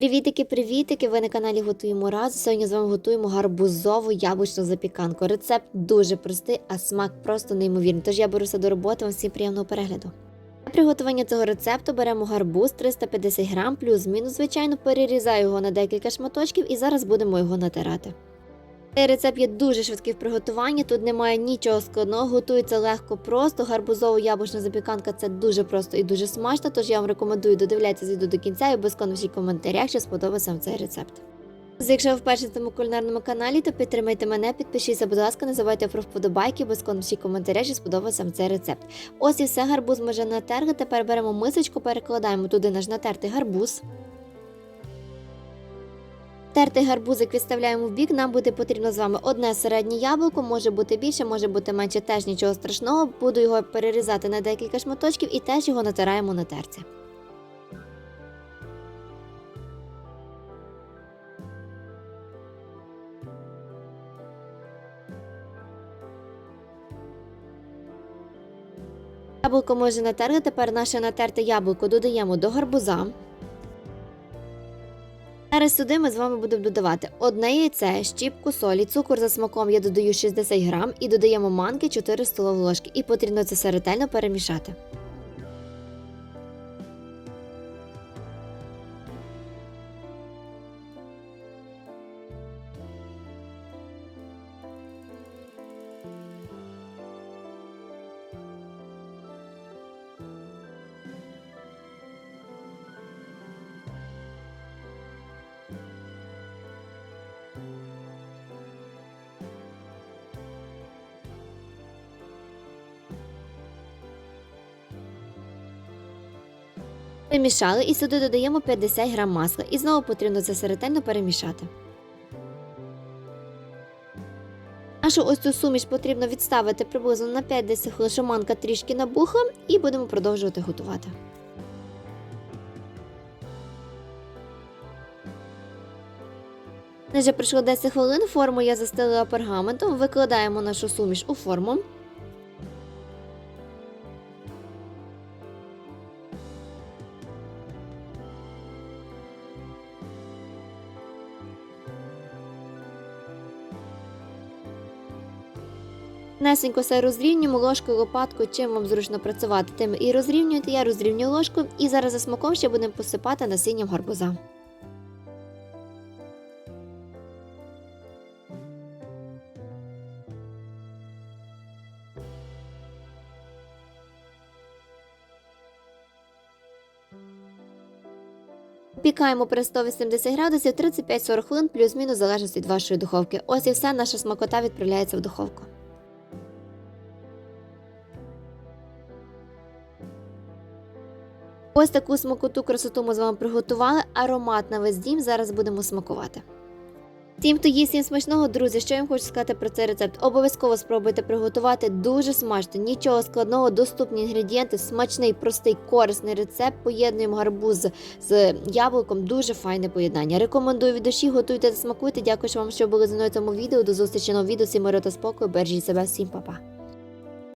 Привітики, привітики! Ви на каналі Готуємо разом. Сьогодні з вами готуємо гарбузову яблучну запіканку. Рецепт дуже простий, а смак просто неймовірний. Тож я беруся до роботи. Вам всім приємного перегляду. Для приготування цього рецепту беремо гарбуз 350 грам, плюс-мінус, звичайно, перерізаю його на декілька шматочків і зараз будемо його натирати. Цей рецепт є дуже швидкий в приготуванні, тут немає нічого складного, готується легко просто. Гарбузова яблучна запіканка це дуже просто і дуже смачно, тож я вам рекомендую додивлятися відео до кінця і обов'язково в коментарях, що сподобався вам цей рецепт. Якщо ви вперше на цьому кулінарному каналі, то підтримайте мене, підпишіться, будь ласка, не забувайте про вподобайки, обов'язково всі коментарі, що сподобався вам цей рецепт. Ось і все, гарбуз може натерти. Тепер беремо мисочку, перекладаємо туди наш натертий гарбуз. Тертий гарбузик відставляємо в бік. Нам буде потрібно з вами одне середнє яблуко, може бути більше, може бути менше, теж нічого страшного. Буду його перерізати на декілька шматочків і теж його натираємо на терці. Яблуко може натерти. Тепер наше натерте яблуко додаємо до гарбуза. Зараз сюди ми з вами будемо додавати одне яйце, щіпку солі, цукор за смаком я додаю 60 грам і додаємо манки 4 столові ложки. І потрібно це все ретельно перемішати. Перемішали і сюди додаємо 50 грам масла. І знову потрібно це все ретельно перемішати. Нашу ось цю суміш потрібно відставити приблизно на 5-10 хвилин, щоб манка трішки набухла, і будемо продовжувати готувати. Вже пройшло 10 хвилин, форму я застелила пергаментом, викладаємо нашу суміш у форму. Несенько все розрівнюємо ложкою, лопаткою, чим вам зручно працювати, тим і розрівнюєте. Я розрівнюю ложку і зараз за смаком ще будемо посипати насінням гарбуза. Пікаємо при 180 градусів 35-40 хвилин, плюс-мінус залежить від вашої духовки. Ось і все, наша смакота відправляється в духовку. Ось таку смакоту красоту ми з вами приготували. Аромат на весь дім. Зараз будемо смакувати. Тим, хто їсть всім смачного, друзі, що я вам хочу сказати про цей рецепт. Обов'язково спробуйте приготувати дуже смачно, нічого складного, доступні інгредієнти, смачний, простий, корисний рецепт. Поєднуємо гарбуз з яблуком. Дуже файне поєднання. Рекомендую від душі, готуйте та смакуйте. Дякую що вам, що були зі мною в цьому відео. До зустрічі на відео. Всім миру та спокою. Бережіть себе, всім па-па.